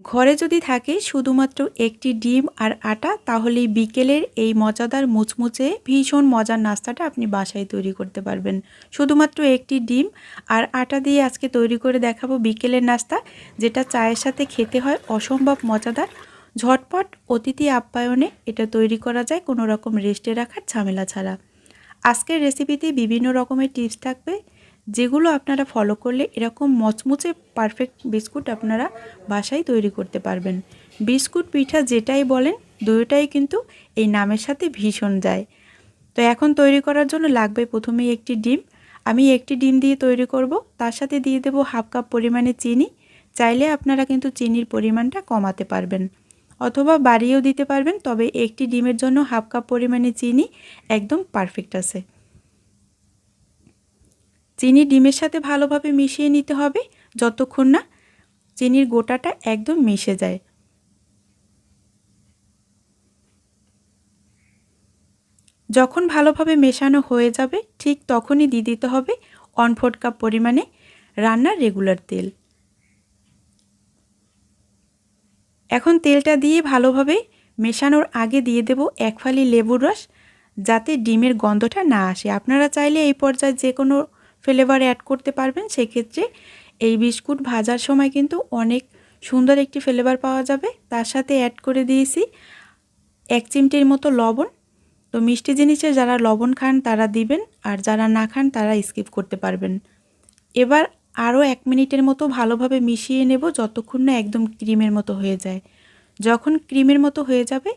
ঘরে যদি থাকে শুধুমাত্র একটি ডিম আর আটা তাহলে বিকেলের এই মজাদার মুচমুচে ভীষণ মজার নাস্তাটা আপনি বাসায় তৈরি করতে পারবেন। শুধুমাত্র একটি ডিম আর আটা দিয়ে আজকে তৈরি করে দেখাবো বিকেলের নাস্তা, যেটা চায়ের সাথে খেতে হয় অসম্ভব মজাদার। ঝটপট অতিথি আপ্যায়নে এটা তৈরি করা যায়, কোনো রকম রেস্টে রাখার ঝামেলা ছাড়া। আজকের রেসিপিতে বিভিন্ন রকমের টিপস থাকবে। যেগুলো আপনারা ফলো করলে এরকম মচমুচে পারফেক্ট বিস্কুট আপনারা বাসায় তৈরি করতে পারবেন। বিস্কুট পিঠা যেটাই বলেন দুটোটাই কিন্তু এই নামের সাথে ভীষণ যায়। তো এখন তৈরি করার জন্য লাগবে প্রথমেই একটি ডিম। আমি একটি ডিম দিয়ে তৈরি করব, তার সাথে দিয়ে দেব হাফ কাপ পরিমাণে চিনি। চাইলে আপনারা কিন্তু চিনির পরিমাণটা কমাতে পারবেন। অথবা বাড়িয়েও দিতে পারবেন, তবে একটি ডিমের জন্য হাফ কাপ পরিমাণে চিনি একদম পারফেক্ট আছে। চিনি ডিমের সাথে ভালোভাবে মিশিয়ে নিতে হবে, যতক্ষণ না চিনির গোটাটা একদম মিশে যায়। যখন ভালোভাবে মেশানো হয়ে যাবে, ঠিক তখনই দিয়ে দিতে হবে ওয়ান ফোর্থ কাপ পরিমাণে রান্নার রেগুলার তেল। এখন তেলটা দিয়ে ভালোভাবে মেশানোর আগে দিয়ে দেব এক ফালি লেবুর রস, যাতে ডিমের গন্ধটা না আসে। আপনারা চাইলে এই পর্যায়ে যে কোনো ফ্লেভার অ্যাড করতে পারবেন, সেক্ষেত্রে এই বিস্কুট ভাজার সময় কিন্তু অনেক সুন্দর একটি ফ্লেভার পাওয়া যাবে। তার সাথে অ্যাড করে দিয়েছি এক চিমটির মতো লবণ। তো মিষ্টি জিনিসে যারা লবণ খান তারা দিবেন, আর যারা না খান তারা স্কিপ করতে পারবেন। এবার আরও এক মিনিটের মতো ভালোভাবে মিশিয়ে নেব যতক্ষণ না একদম ক্রিমের মতো হয়ে যায়। যখন ক্রিমের মতো হয়ে যাবে,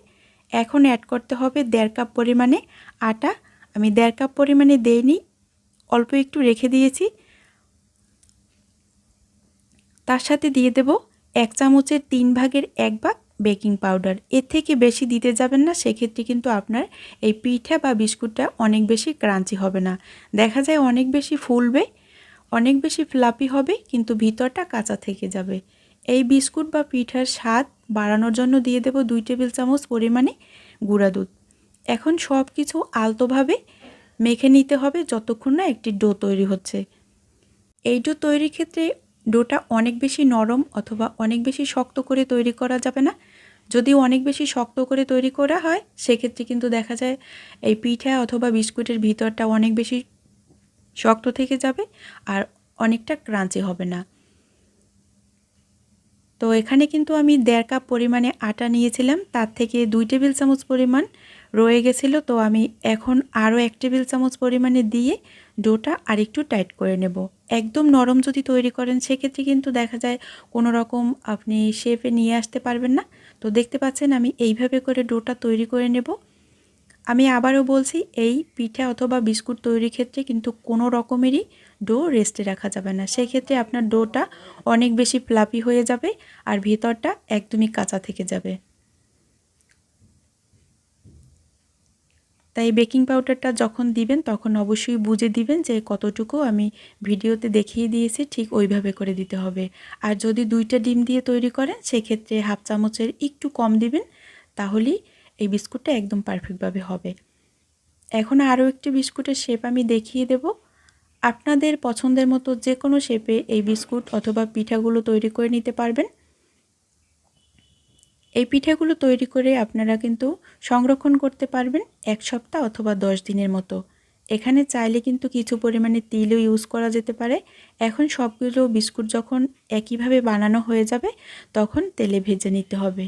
এখন অ্যাড করতে হবে দেড় কাপ পরিমাণে আটা। আমি দেড় কাপ পরিমাণে দেইনি অল্প একটু রেখে দিয়েছি। তার সাথে দিয়ে দেব এক চামচের তিন ভাগের এক ভাগ বেকিং পাউডার। এর থেকে বেশি দিতে যাবেন না, সেক্ষেত্রে কিন্তু আপনার এই পিঠা বা বিস্কুটটা অনেক বেশি ক্রাঞ্চি হবে না। দেখা যায় অনেক বেশি ফুলবে, অনেক বেশি ফ্লাপি হবে, কিন্তু ভিতরটা কাঁচা থেকে যাবে। এই বিস্কুট বা পিঠার স্বাদ বাড়ানোর জন্য দিয়ে দেব দুই টেবিল চামচ পরিমাণে গুঁড়া দুধ। এখন সব কিছু আলতোভাবে মেখে নিতে হবে যতক্ষণ না একটি ডো তৈরি হচ্ছে। এই ডো তৈরির ক্ষেত্রে ডোটা অনেক বেশি নরম অথবা অনেক বেশি শক্ত করে তৈরি করা যাবে না। যদি অনেক বেশি শক্ত করে তৈরি করা হয়, সেক্ষেত্রে কিন্তু দেখা যায় এই পিঠা অথবা বিস্কুটের ভিতরটা অনেক বেশি শক্ত থেকে যাবে আর অনেকটা ক্রাঞ্চি হবে না। তো এখানে কিন্তু আমি দেড় কাপ পরিমাণে আটা নিয়েছিলাম। তার থেকে দুই টেবিল চামচ পরিমাণ রয়ে গেছিল। তো আমি এখন আরও এক টেবিল চামচ পরিমাণে দিয়ে ডোটা আরেকটু টাইট করে নেব। একদম নরম যদি তৈরি করেন, সেক্ষেত্রে কিন্তু দেখা যায় কোনো রকম আপনি শেপে নিয়ে আসতে পারবেন না। তো দেখতে পাচ্ছেন আমি এইভাবে করে ডোটা তৈরি করে নেব। আমি আবারও বলছি, এই পিঠা অথবা বিস্কুট তৈরির ক্ষেত্রে কিন্তু কোনো রকমেরই ডো রেস্টে রাখা যাবে না। সেক্ষেত্রে আপনার ডোটা অনেক বেশি প্লাপি হয়ে যাবে আর ভিতরটা একদমই কাঁচা থেকে যাবে। তাই বেকিং পাউডারটা যখন দিবেন, তখন অবশ্যই বুঝে দিবেন যে কতটুকু আমি ভিডিওতে দেখিয়ে দিয়েছি, ঠিক ওইভাবে করে দিতে হবে। আর যদি দুইটা ডিম দিয়ে তৈরি করেন, সেক্ষেত্রে হাফ চামচের একটু কম দিবেন, তাহলেই এই বিস্কুটটা একদম পারফেক্টভাবে হবে। এখন আরও একটি বিস্কুটের শেপ আমি দেখিয়ে দেব। আপনাদের পছন্দের মতো যে কোনো শেপে এই বিস্কুট অথবা পিঠাগুলো তৈরি করে নিতে পারবেন। এই পিঠাগুলো তৈরি করে আপনারা কিন্তু সংরক্ষণ করতে পারবেন এক সপ্তাহ অথবা দশ দিনের মতো। এখানে চাইলে কিন্তু কিছু পরিমাণে তিলও ইউজ করা যেতে পারে। এখন সবগুলো বিস্কুট যখন একইভাবে বানানো হয়ে যাবে, তখন তেলে ভেজে নিতে হবে।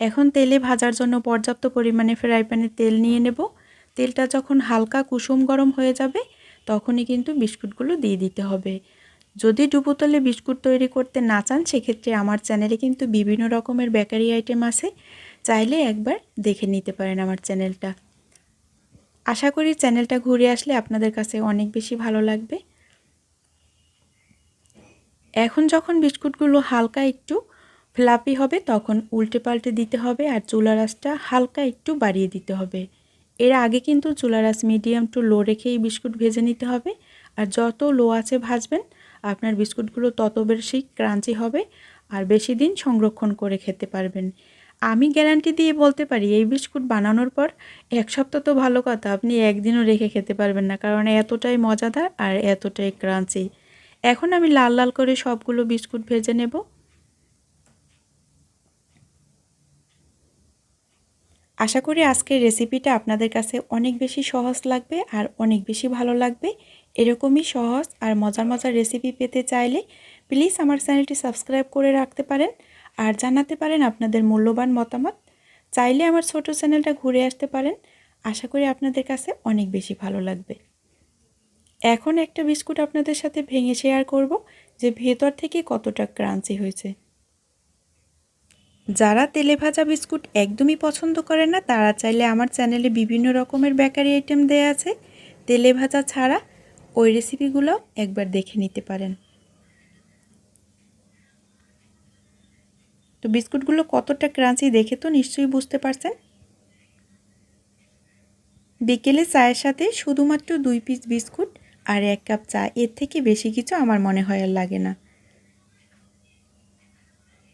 এখন তেলে ভাজার জন্য পর্যাপ্ত পরিমাণে ফ্রাই প্যানে তেল নিয়ে নেব। তেলটা যখন হালকা কুসুম গরম হয়ে যাবে, তখনই কিন্তু বিস্কুটগুলো দিয়ে দিতে হবে। যদি ডুবোতলে বিস্কুট তৈরি করতে না চান, সেক্ষেত্রে আমার চ্যানেলে কিন্তু বিভিন্ন রকমের বেকারি আইটেম আছে। চাইলে একবার দেখে নিতে পারেন আমার চ্যানেলটা। আশা করি চ্যানেলটা ঘুরে আসলে আপনাদের কাছে অনেক বেশি ভালো লাগবে। এখন যখন বিস্কুটগুলো হালকা একটু ফ্লাপি হবে, তখন উল্টে পাল্টে দিতে হবে আর চুলা রাসটা হালকা একটু বাড়িয়ে দিতে হবে। এর আগে কিন্তু চুলা রাস মিডিয়াম টু লো রেখেই বিস্কুট ভেজে নিতে হবে। আর যত লো আছে ভাজবেন আপনার বিস্কুটগুলো তত বেশি ক্রাঞ্চি হবে আর বেশি দিন সংরক্ষণ করে খেতে পারবেন। আমি গ্যারান্টি দিয়ে বলতে পারি, এই বিস্কুট বানানোর পর এক সপ্তাহ তো ভালো কথা, আপনি একদিনও রেখে খেতে পারবেন না, কারণ এতটাই মজাদার আর এতটাই ক্রাঞ্চি। এখন আমি লাল লাল করে সবগুলো বিস্কুট ভেজে নেব। আশা করি আজকের রেসিপিটা আপনাদের কাছে অনেক বেশি সহজ লাগবে আর অনেক বেশি ভালো লাগবে। এরকমই সহজ আর মজার মজার রেসিপি পেতে চাইলে প্লিজ আমার চ্যানেলটি সাবস্ক্রাইব করে রাখতে পারেন আর জানাতে পারেন আপনাদের মূল্যবান মতামত। চাইলে আমার ছোট চ্যানেলটা ঘুরে আসতে পারেন। আশা করি আপনাদের কাছে অনেক বেশি ভালো লাগবে। এখন একটা বিস্কুট আপনাদের সাথে ভেঙে শেয়ার করব, যে ভেতর থেকে কতটা ক্রাঞ্চি হয়েছে। যারা তেলে ভাজা বিস্কুট একদমই পছন্দ করে না, তারা চাইলে আমার চ্যানেলে বিভিন্ন রকমের বেকারি আইটেম দেয়া আছে। তেলে ভাজা ছাড়া ওই রেসিপিগুলো একবার দেখে নিতে পারেন। তো বিস্কুটগুলো কতটা ক্রাঞ্চি দেখে তো নিশ্চয়ই বুঝতে পারছেন। বিকেলে চায়ের সাথে শুধুমাত্র দুই পিস বিস্কুট আর এক কাপ চা, এর থেকে বেশি কিছু আমার মনে হয় আর লাগে না।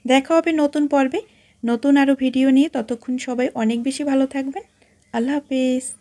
দেখা হবে নতুন পর্বে। নতুন আরও ভিডিও নিয়ে ততক্ষণ সবাই অনেক বেশি ভালো থাকবেন। আল্লাহ হাফেজ।